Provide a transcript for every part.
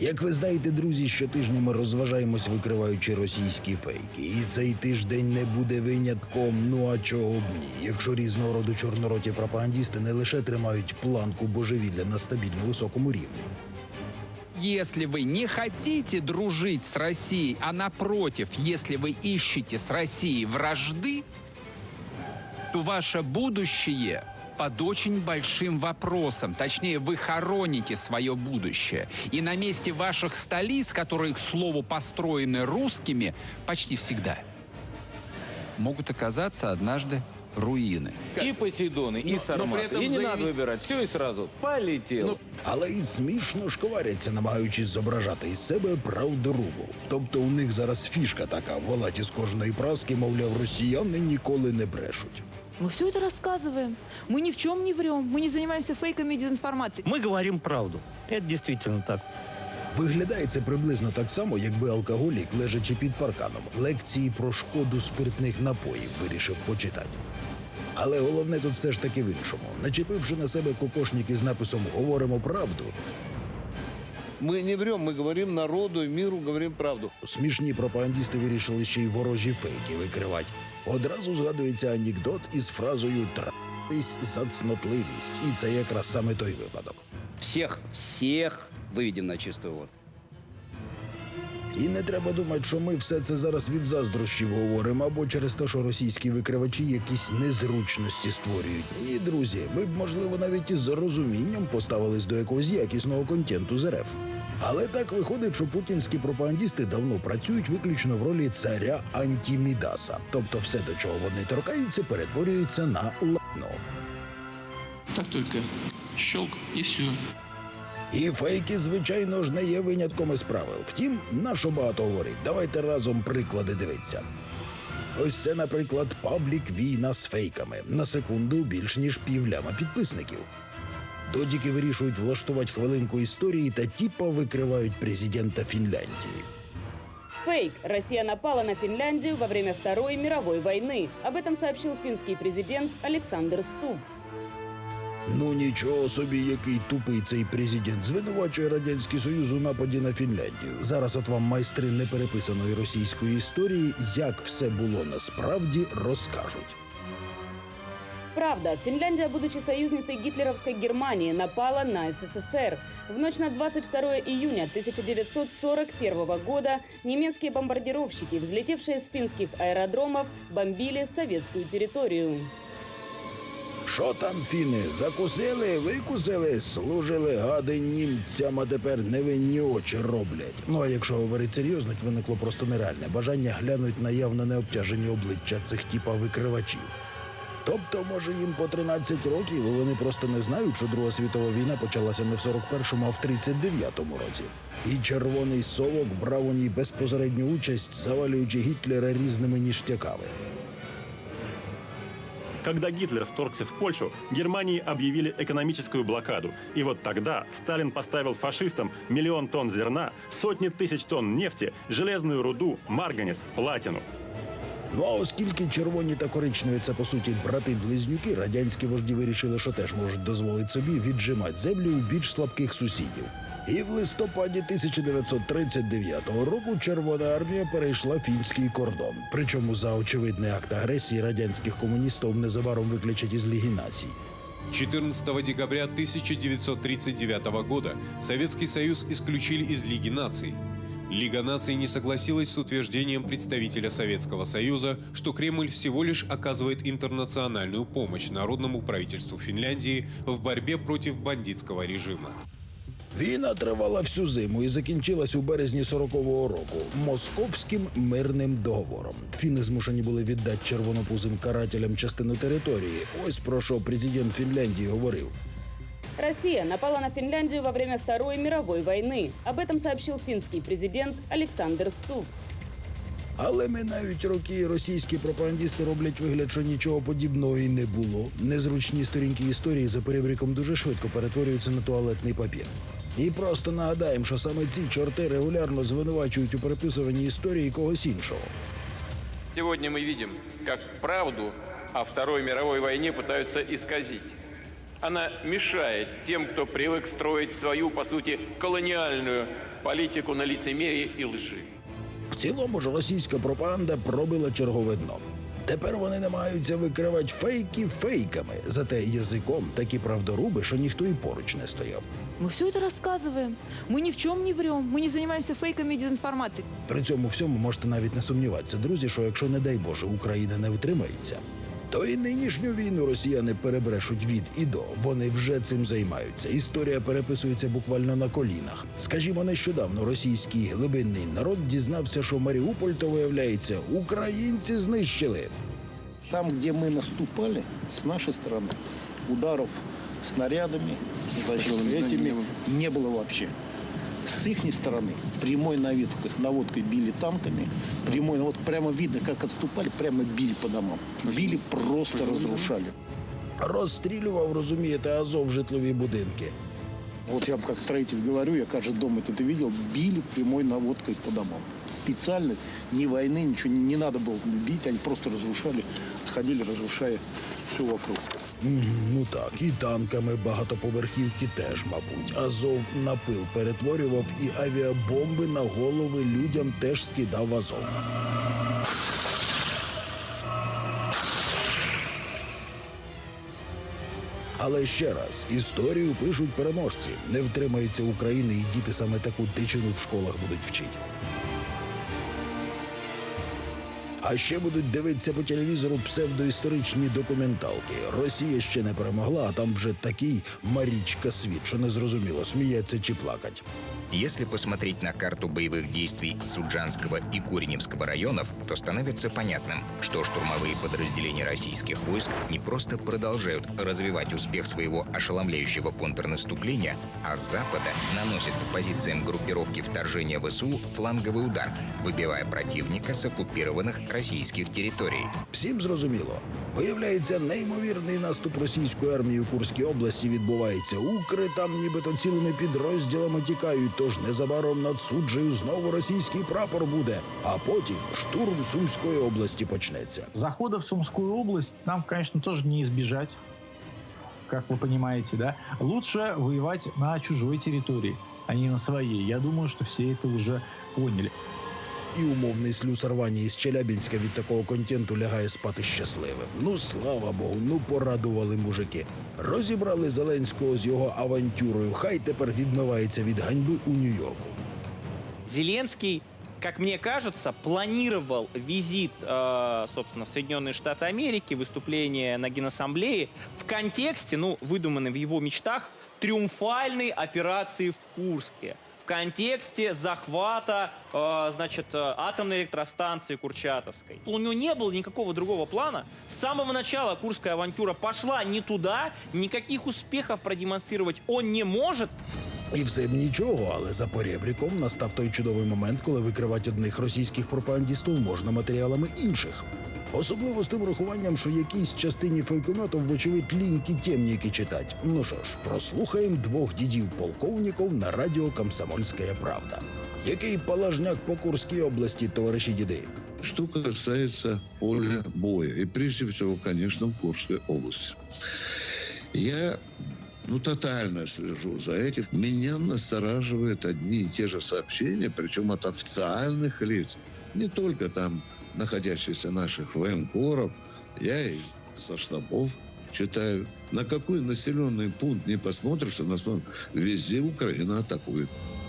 Як ви знаєте, друзі, щотижня ми розважаємось, викриваючи російські фейки. І цей тиждень не буде винятком. Ну а чого б ні? Якщо різного роду чорнороті пропагандісти не лише тримають планку божевілля на стабільно високому рівні. Если вы не хотите дружить с Россией, а напротив, если вы ищете с Россией вражды, то ваше будущее под очень большим вопросом. Точнее, вы хороните свое будущее. И на месте ваших столиц, которые, к слову, построены русскими, почти всегда, могут оказаться однажды руины. И Посейдоны, и Но- но при Сарматы. этом И не заявить- надо выбирать. Все и сразу. Полетел. Ну, Але й смішно шкваряться, намагаючись зображати із себе правдорубу. Тобто у них зараз фішка така волать із кожної праски, мовляв, росіяни ніколи не брешуть. Мы все это рассказываем. Мы ни в чем не врем. Мы не занимаемся фейками и дезинформацией. Мы говорим правду. Это действительно так. Виглядає це приблизно так само, якби алкоголік, лежачи під парканом, лекції про шкоду спиртних напоїв вирішив почитати. Але головне тут все ж таки в іншому. Начепивши на себе кокошник із написом Говоримо правду, Мы не врем, мы говорим народу и миру, говорим правду. смішні пропагандісти вирішили ще й ворожі фейки викривати. Одразу згадується анекдот із фразою «Тратись за цнотливість. І це якраз саме той випадок. Всех, всех выведем на чистую воду. І не треба думати, що ми все це зараз від заздрощів говоримо або через те, що російські викривачі якісь незручності створюють. Ні, друзі, ми б, можливо, навіть із розумінням поставились до якогось якісного контенту з РФ. Але так виходить, що путінські пропагандісти давно працюють виключно в ролі царя антімідаса. Тобто все, до чого вони торкаються, перетворюється на лайно. Так только щелк и все. І фейки, звичайно ж, не є винятком із правил. Втім, на що багато говорить. Давайте разом приклади дивитися. Ось це, наприклад, паблік війна з фейками. На секунду більш ніж півляма підписників. Додіки вирішують влаштувати хвилинку історії та тіпа викривають президента Фінляндії. Фейк. Россия напала на Финляндию во время Второй мировой войны. Об этом сообщил финский президент Александр Стуб. Ну нічого собі, який тупий цей президент звинувачує радянський союз у нападі на Фінляндію. Зараз от вам майстри непереписаної російської історії, як все було насправді, розкажуть. Правда, Финляндия, будучи союзницей гитлеровской Германии, напала на СССР. В ночь на 22 июня 1941 года немецкие бомбардировщики, взлетевшие с финских аэродромов, бомбили советскую территорию. Що там, фіни, закусили, викусили, служили гади німцям, а тепер невинні очі роблять. Ну а якщо говорити серйозно, то виникло просто нереальне бажання глянуть на явно необтяжені обличчя цих типа викривачів. Тобто, може, їм по 13 років, і вони просто не знають, що Друга світова війна почалася не в 41-му, а в 39-му році. І червоний совок брав у ній безпосередню участь, завалюючи Гітлера різними ніштяками. Когда Гитлер вторгся в Польшу, Германии объявили экономическую блокаду. И вот тогда Сталин поставил фашистам миллион тонн зерна, сотни тысяч тонн нефти, железную руду, марганец, платину. Ну а оскільки червоні та коричневі це по суті брати-близнюки, радянські вожді вирішили, що теж можуть дозволити собі віджимати землю у більш слабких сусідів. І в листопаді 1939 року Червона армія перейшла фінський кордон. Причому за очевидний акт агресії радянських комуністів незабаром виключать із Ліги націй. 14 декабря 1939 года Советский Союз исключили из Лиги наций. Лига наций не согласилась с утверждением представителя Советского Союза, что Кремль всего лишь оказывает интернациональную помощь народному правительству Финляндии в борьбе против бандитского режима. Війна тривала всю зиму і закінчилась у березні 40-го року московським мирним договором. Фіни змушені були віддати червонопузим карателям частину території. Ось про що президент Фінляндії говорив. Россия напала на Финляндию во время Второй мировой войны. Об этом сообщил финский президент Александр Стуб. Але минають роки, і російські пропагандісти роблять вигляд, що нічого подібного і не було. Незручні сторінки історії за перебріком дуже швидко перетворюються на туалетний папір. І просто нагадаємо, що саме ці чорти регулярно звинувачують у переписуванні історії когось іншого. Сегодня мы видим, как правду о Второй мировой войне пытаются исказить. Она мешает тем, кто привык строить свою, по сути, колониальную политику на лицемерии и лжи. В цілому ж російська пропаганда пробила чергове дно. Тепер вони намагаються викривати фейки фейками, зате язиком такі правдоруби, що ніхто і поруч не стояв. Мы все это рассказываем. Мы ни в чем не врем. Мы не занимаемся фейками и дезинформацией. При цьому всьому можете навіть не сумніватися, друзі, що якщо, не дай Боже, Україна не втримається, то і нинішню війну росіяни перебрешуть від і до. Вони вже цим займаються. Історія переписується буквально на колінах. Скажімо, нещодавно російський глибинний народ дізнався, що Маріуполь, то виявляється, українці знищили. Там, где мы наступали, с нашей стороны, ударов снарядами, этими не было вообще. С их стороны прямой наводкой, наводкой били танками, прямой наводкой, прямо видно, как отступали, прямо били по домам. Били, просто разрушали. Розстрілював, розумієте, Азов житлові будинки. Вот я вам как строитель говорю, я каждый дом это ты видел, били прямой наводкой по домам. Специально, ни войны, ничего не надо было бить, они просто разрушали, отходили, разрушая все вокруг. Ну так, і танками багатоповерхівки теж, мабуть. Азов на пил перетворював і авіабомби на голови людям теж скидав Азов. Але ще раз, історію пишуть переможці. Не втримається України, і діти саме таку дичину в школах будуть вчити. А ще будуть дивитися по телевізору псевдоісторичні документалки. Росія ще не перемогла, а там вже такий Марічка світ, що не зрозуміло, сміється чи плакать. Если посмотреть на карту боевых действий Суджанского и Куреневского районов, то становится понятным, что штурмовые подразделения российских войск не просто продолжают развивать успех своего ошеломляющего контрнаступления, а с запада наносят по позициям группировки вторжения ВСУ фланговый удар, выбивая противника с оккупированных российских территорий. Всім зрозуміло. Виявляється, неймовірний наступ російської армії у Курській області відбувається. Укри там нібито цілими підрозділами тікають, тож незабаром над суджею знову російський прапор буде, а потім штурм Сумської області почнеться. Захода в Сумскую область нам, конечно, тоже не избежать, как вы понимаете, да. Лучше воевать на чужой территории, а не на своей. Я думаю, что все это уже поняли. І умовний слюсар Ваня із Челябінська від такого контенту лягає спати щасливим. Ну слава Богу, ну порадували мужики. Розібрали Зеленського з його авантюрою. Хай тепер відмивається від ганьби у Нью-Йорку. Зеленский, как мне кажется, планировал визит, э, собственно, в Соединенные Штаты Америки, выступление на Генассамблее в контексте, ну, выдуманной в его мечтах, триумфальной операции в Курске. В контексте захвата, э, значит, э, атомной электростанции Курчатовской. У него не было никакого другого плана. С самого начала Курская авантюра пошла не туда, никаких успехов продемонстрировать он не может. І все б нічого, але за поребріком настав той чудовий момент, коли викривати одних російських пропагандістів можна матеріалами інших. Особливо з тим урахуванням, що якійсь частині фейкометів, вочевидь, ліньки темніки читать. Ну що ж, прослухаємо двох дідів полковників на радіо Комсомольська Правда. Який палажняк по Курській області, товариші діди? Что касается поля боя, и прежде всего, конечно, в Курской области. Я ну, тотально слежу за этим. Меня настораживают одни и те же сообщения, причем от официальных лиц. Не только там находящихся наших военкоров. Я и со штабов читаю. На какой населенный пункт не посмотришь, на везде Украина атакует.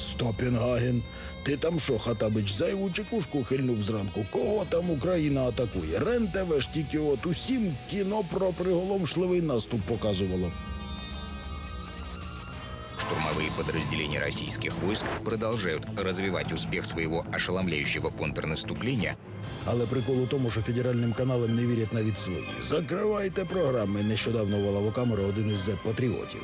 Стопінгаген. Ти там що, Хатабич, зайву чекушку хильнув зранку? Кого там Україна атакує? Рен-ТВ ж тільки от усім кіно про приголомшливий наступ показувало Штурмовые подразделения российских войск продолжают развивать успех своего ошеломляющего контрнаступления, Але прикол у тому, що федеральним каналам не вірять навіть свої. Закривайте програми. Нещодавно ввела в камеру один із зет-патріотів.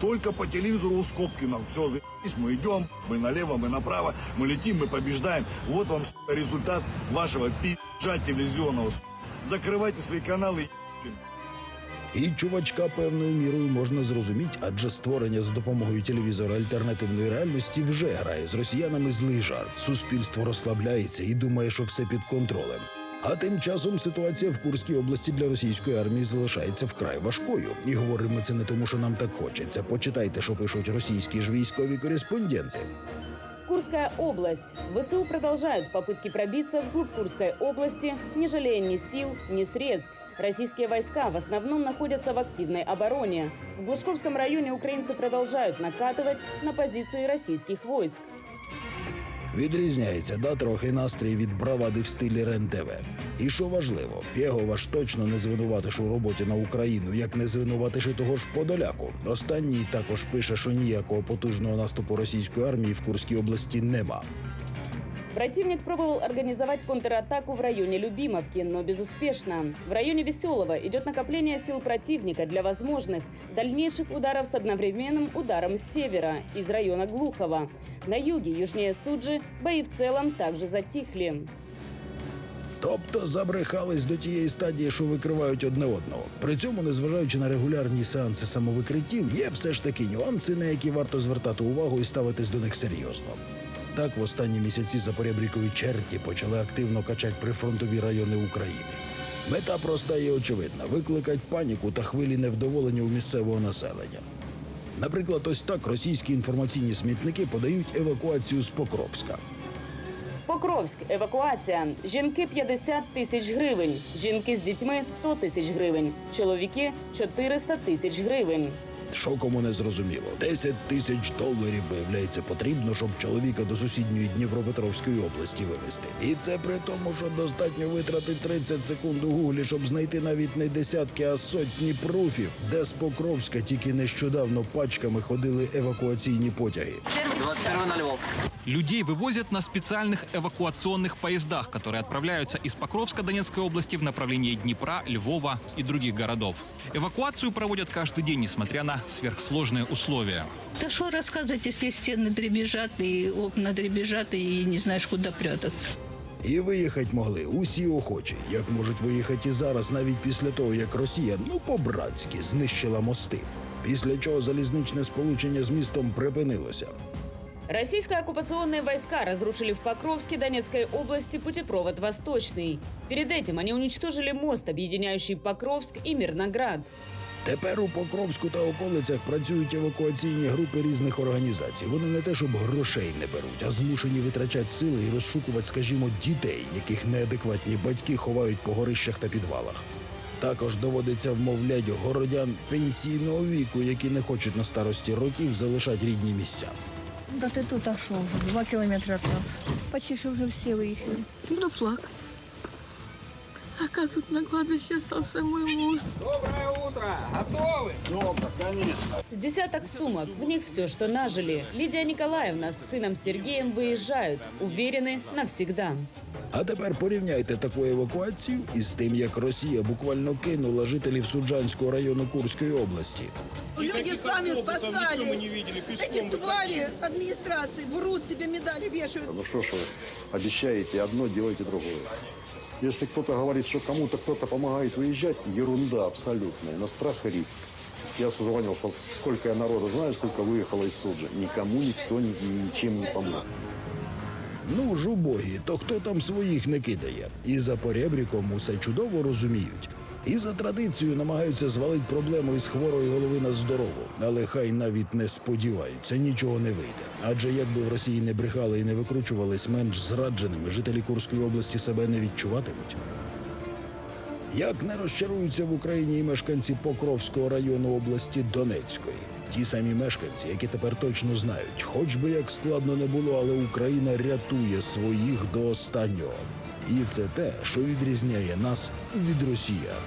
Только по телевизору у Скобкина. Все, заебись, мы идем, мы налево, мы направо, мы летим, мы побеждаем. Вот вам сука, результат вашего пи***жа телевизионного. сука. Закрывайте свои каналы, ебаные. і чувачка певною мірою можна зрозуміти, адже створення за допомогою телевізора альтернативної реальності вже грає з росіянами злий жарт. Суспільство розслабляється і думає, що все під контролем. А тим часом ситуація в Курській області для російської армії залишається вкрай важкою. І говоримо це не тому, що нам так хочеться. Почитайте, що пишуть російські ж військові кореспонденти. Курская область. ВСУ продолжают попытки пробиться вглубь Курской области, не жалея ни сил, ни средств. Российские войска в основном находятся в активной обороне. В Глушковском районе украинцы продолжают накатывать на позиции российских войск. Відрізняється да трохи настрій від бравади в стилі РЕН-ТВ. І що важливо, Пєгова ж точно не звинуватиш у роботі на Україну, як не звинуватиш і того ж Подоляку. Останній також пише, що ніякого потужного наступу російської армії в Курській області нема. Противник пробовал организовать контратаку в районе Любимовки, но безуспешно. В районе Веселого идет накопление сил противника для возможных дальнейших ударов с одновременным ударом с севера, из района Глухова. На юге, южнее Суджи, бои в целом также затихли. Тобто забрехались до тієї стадії, що викривають одне одного. При цьому, незважаючи на регулярні сеанси самовикриттів, є все ж таки нюанси, на які варто звертати увагу і ставитись до них серйозно. Так, в останні місяці запорябрікові черті почали активно качати прифронтові райони України. Мета проста і очевидна: викликати паніку та хвилі невдоволення у місцевого населення. Наприклад, ось так російські інформаційні смітники подають евакуацію з Покровська. Покровськ, евакуація. Жінки 50 тисяч гривень. Жінки з дітьми 100 тисяч гривень. Чоловіки 400 тисяч гривень Що кому не зрозуміло, 10 тисяч доларів, виявляється, потрібно, щоб чоловіка до сусідньої Дніпропетровської області вивезти. І це при тому, що достатньо витратити 30 секунд у гуглі, щоб знайти навіть не десятки, а сотні пруфів, де з Покровська тільки нещодавно пачками ходили евакуаційні потяги. 21 на Львов. Людей вывозят на специальных эвакуационных поездах, которые отправляются из Покровска Донецкой области в направлении Днепра, Львова и других городов. Эвакуацию проводят каждый день, несмотря на сверхсложные условия. Да что рассказывать, если стены дребезжат, и окна дребезжат, и не знаешь, куда прятаться. І виїхати могли усі охочі, як можуть виїхати і зараз, навіть після того, як Росія, ну по-братськи, знищила мости. Після чого залізничне сполучення з містом припинилося. Российские оккупационные войска разрушили в Покровске Донецкой области путепровод «Восточный». Перед этим они уничтожили мост, объединяющий Покровск и Мирноград. Тепер у Покровську та околицях працюють евакуаційні групи різних організацій. Вони не те, щоб грошей не беруть, а змушені витрачати сили і розшукувати, скажімо, дітей, яких неадекватні батьки ховають по горищах та підвалах. Також доводиться вмовляти городян пенсійного віку, які не хочуть на старості років залишати рідні місця. Да ты тут ошел уже, два километра от нас. Почти что уже все выехали. Буду плакать. А как тут на кладбище остался мой муж? Доброе утро! Готовы? Добро, конечно. С десяток сумок, в них все, что нажили. Лидия Николаевна с сыном Сергеем выезжают, уверены навсегда. А тепер порівняйте таку евакуацію із тим, як Росія буквально кинула жителів Суджанського району Курської області. Люди сами спасались. Эти твари администрации врут себе медали вешают. Ну что ж вы обещаете одно, делаете другое. Если кто-то говорит, что кому-то кто-то помогает выезжать, ерунда абсолютная, на страх и риск. Я созвонился, сколько я народу знаю, сколько выехало из Суджи. Никому никто ни- ничем не помог. Ну ж убогі, то хто там своїх не кидає? І за поребріком усе чудово розуміють. І за традицією намагаються звалити проблему із хворої голови на здорову, але хай навіть не сподіваються, нічого не вийде. Адже якби в Росії не брехали і не викручувались менш зрадженими, жителі Курської області себе не відчуватимуть. Як не розчаруються в Україні і мешканці Покровського району області Донецької. Ті самі мешканці, які тепер точно знають, хоч би як складно не було, але Україна рятує своїх до останнього. І це те, що відрізняє нас від росіян.